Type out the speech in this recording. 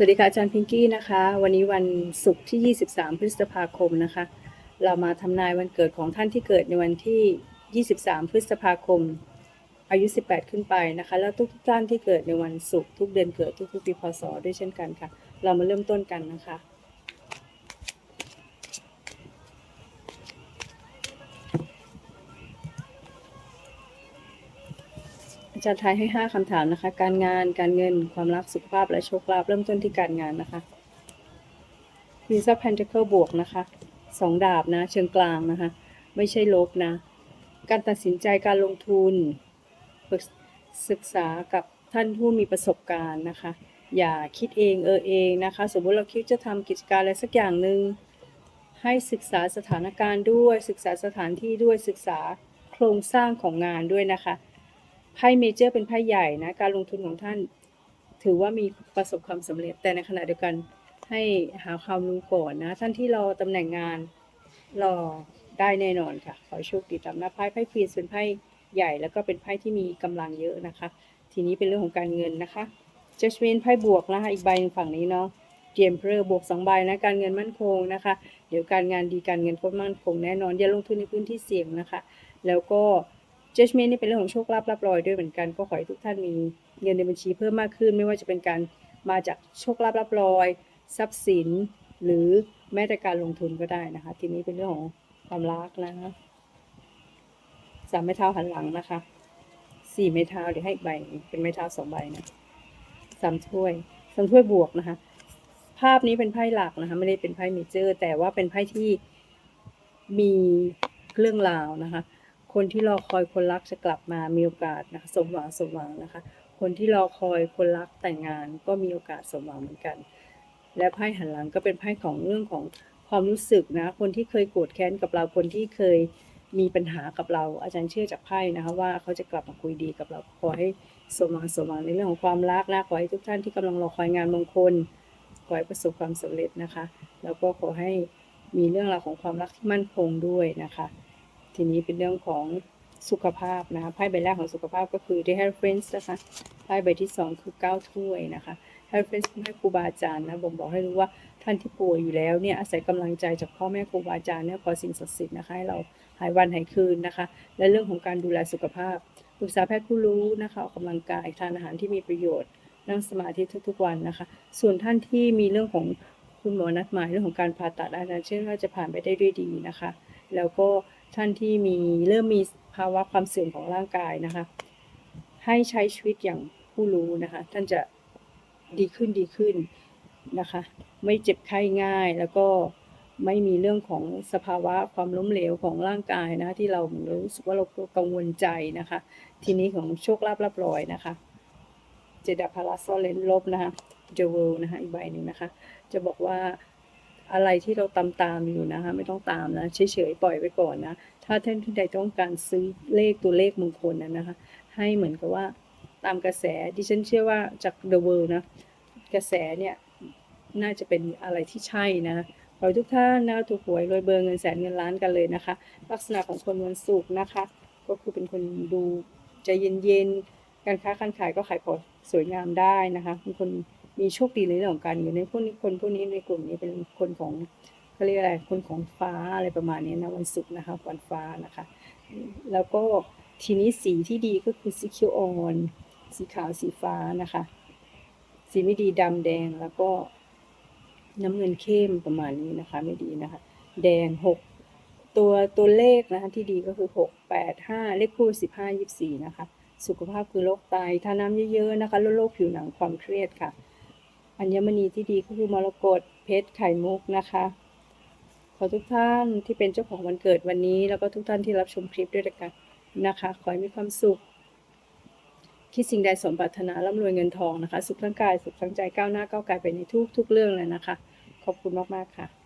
สวัสดีค่ะอาจารย์พิงกี้นะคะ วันนี้วันศุกร์ที่ 23 พฤษภาคมนะคะ เรามาทำนายวันเกิดของท่านที่เกิดในวันที่ 23 พฤษภาคม อายุ 18 ขึ้นไปนะคะ แล้วทุกท่านที่เกิดในวันศุกร์ทุกเดือนเกิดทุกๆปีพศด้วยเช่นกันค่ะ เรามาเริ่มต้นกันนะคะ อาจารย์ทายให้ 5คำถามนะคะ การงานการเงินความรักสุขภาพและโชคลาภเริ่มต้นที่การงานนะคะ Queen of Pentacle บวกนะคะสองดาบนะ เชิงกลางนะคะ ไม่ใช่ลบนะ การตัดสินใจการลงทุนศึกษากับท่านผู้มีประสบการณ์นะคะ อย่าคิดเองเออเองนะคะ สมมติเราคิดจะทำกิจการอะไรสักอย่างหนึ่งให้ศึกษาสถานการณ์ด้วยศึกษาสถานที่ด้วยศึกษาโครงสร้างของงานด้วยนะคะ ไพ่เมเจอร์เป็นไพ่ใหญ่นะการลงทุนของท่าน ถือว่ามีประสบความสำเร็จ แต่ในขณะเดียวกันให้หาความรู้ก่อนนะท่านที่รอตำแหน่งงานรอได้แน่นอนค่ะ ขอโชคดีตามหน้าไพ่ไพ่ควีนเป็นไพ่ใหญ่แล้วก็เป็นไพ่ที่มีกำลังเยอะนะคะ ทีนี้เป็นเรื่องของการเงินนะคะ Judgment ไพ่บวกนะคะอีกใบหนึ่งฝั่งนี้เนาะเจมเพอบวกสองใบนะการเงินมั่นคงนะคะ เดี๋ยวการงานดีการเงินก็มั่นคงแน่นอนอย่าลงทุนในพื้นที่เสี่ยงนะคะ แล้วก็ judgment นี่เป็นเรื่องของโชคลาภรับรอยด้วยเหมือนกัน ก็ขอให้ทุกท่านมีเงินในบัญชีเพิ่มมากขึ้น ไม่ว่าจะเป็นการมาจากโชคลาภรับรอย ทรัพย์สิน หรือแม้แต่การลงทุนก็ได้นะคะ ทีนี้เป็นเรื่องของความรักนะคะสามไม้เท้าหันหลังนะคะสี่ไม้เท้าเดี๋ยวให้อีกใบเป็นไม้เท้าสองใบนะสามถ้วยสามถ้วยบวกนะคะ ภาพนี้เป็นไพ่หลักนะคะ ไม่ได้เป็นไพ่เมเจอร์ แต่ว่าเป็นไพ่ที่มีเรื่องราวนะคะ คนที่รอคอยคนรักจะกลับมามีโอกาสนะคะสมหวังสมหวังนะคะ คนที่รอคอยคนรักแต่งงานก็มีโอกาสสมหวังเหมือนกัน และไพ่หันหลังก็เป็นไพ่ของเรื่องของความรู้สึกนะ คนที่เคยโกรธแค้นกับเราคนที่เคยมีปัญหากับเราอาจารย์เชื่อจากไพ่นะคะว่าเขาจะกลับมาคุยดีกับเราขอให้สมหวังสมหวังในเรื่องของความรักนะขอให้ทุกท่านที่กำลังรอคอยงานมงคลขอให้ประสบความสำเร็จนะคะ แล้วก็ขอให้มีเรื่องราวของความรักที่มั่นคงด้วยนะคะ ทีนี้เป็นเรื่องของสุขภาพนะคะไพ่ใบแรกของสุขภาพก็คือ The h e r f r i e n d s นะคะไพ่ใบที่สองคือเก้าถ้วยนะคะ h e r f r i e n d s เป็นไพ่ครูบาอาจารย์นะบ่งบอกให้รู้ว่าท่านที่ป่วยอยู่แล้วเนี่ยอาศัยกำลังใจจากพ่อแม่ครูบาอาจารย์เนี่ยขอสิ่งศักดิ์สิทธิ์นะคะให้เราหายวันหายคืนนะคะ และเรื่องของการดูแลสุขภาพปรึกษาแพทย์ผู้รู้นะคะออกกำลังกายทานอาหารที่มีประโยชน์นั่งสมาธิทุกๆวันนะคะ ส่วนท่านที่มีเรื่องของคุณหมอนัดหมายเรื่องของการผ่าตัดอาจารย์เชื่อว่าจะผ่านไปได้ด้วยดีนะคะ แล้วก็ ท่านที่มีเริ่มมีภาวะความเสื่อมของร่างกายนะคะ ให้ใช้ชีวิตอย่างผู้รู้นะคะ ท่านจะดีขึ้นดีขึ้นนะคะ ไม่เจ็บไข้ง่ายแล้วก็ไม่มีเรื่องของสภาวะความล้มเหลวของร่างกายนะ ที่เรารู้สึกว่าเรากังวลใจนะคะ ทีนี้ของโชคลาภรับรอยนะคะ เจดาพาราโซเลนลบนะคะเจเวลนะคะอีกใบหนึ่งนะคะ จะบอกว่า อะไรที่เราตามตามอยู่นะคะ ไม่ต้องตามนะเฉยๆปล่อยไปก่อนนะ ถ้าท่านที่ใดต้องการซื้อเลขตัวเลขมงคลนั้นนะคะ ให้เหมือนกับว่าตามกระแสดิฉันเชื่อว่าจาก The World นะกระแสเนี่ยน่าจะเป็นอะไรที่ใช่นะขอให้ทุกท่านนะถูกหวยรวยเบอร์เงินแสนเงินล้านกันเลยนะคะ ลักษณะของคนวันศุกร์นะคะ ก็คือเป็นคนดูใจเย็นๆการค้าการขายก็ขายของสวยงามได้นะคะเป็นคน มีโชคดีในเรื่องของการเงินในพวกนี้คนพวกนี้ในกลุ่มนี้เป็นคนของเขาเรียกอะไรคนของฟ้าอะไรประมาณนี้นะวันศุกร์นะคะวันฟ้านะคะ แล้วก็ทีนี้สีที่ดีก็คือสีเขียวอ่อนสีขาวสีฟ้านะคะ สีไม่ดีดำแดงแล้วก็น้ำเงินเข้มประมาณนี้นะคะ ไม่ดีนะคะ แดงหกตัวตัวเลขนะคะที่ดีก็คือหกแปดห้าเลขคู่สิบห้ายี่สี่นะคะ สุขภาพคือโรคไตทานน้ำเยอะๆนะคะลดโรคผิวหนังความเครียดค่ะ อัญมณีที่ดีก็คือมรกตเพชรไข่มุกนะคะ ขอทุกท่านที่เป็นเจ้าของวันเกิดวันนี้ แล้วก็ทุกท่านที่รับชมคลิปด้วยกันนะคะ ขอให้มีความสุข คิดสิ่งใดสมปรารถนาร่ำรวยเงินทองนะคะ สุขทั้งกาย สุขทั้งใจก้าวหน้าก้าวไกลไปในทุกๆเรื่องเลยนะคะ ขอบคุณมาก ๆ ค่ะ